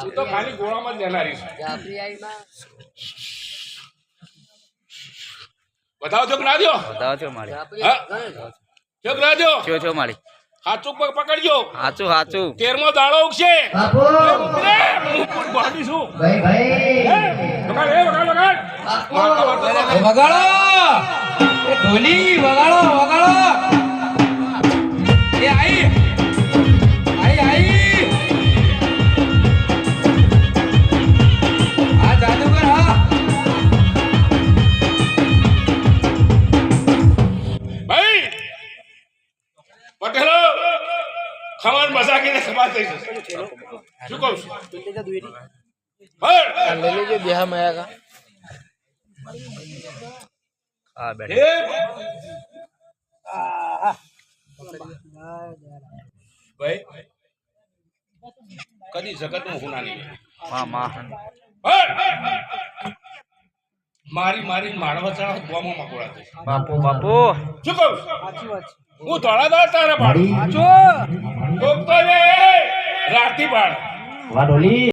તું તો ખાલી ગોળામાં જ લેનારી છે બતાવો છો કે દો બતાવો છો મારી. જાફરી છો કે દો છો છો મારી. હાચું પગ પકડજો. હાચું હાચું. તેરમો દાડો ઉગશે. હું બોડી છું ભાઈ ભાઈ! વગાડ, એ વગાડ, વગાડ. વાતો, વાતો, વાતો. વગાડો! એ ઢોલી વગાડો વગાડો! એ આઈ! પટેલો ખબર મજાકીને ખબર થઈ જશે. શું કહું છું? હળ. હા બેઠો એ ભાઈ કદી જગતનું હું ના નહીં માં માં મારી મારી માળવા ચાળા ગોમાં મકોડા બાપુ બાપુ. શું કહું? છું? હું ધોળા દાળ તારા પાડું કોક તો રે રાતી પાડ વાડોલી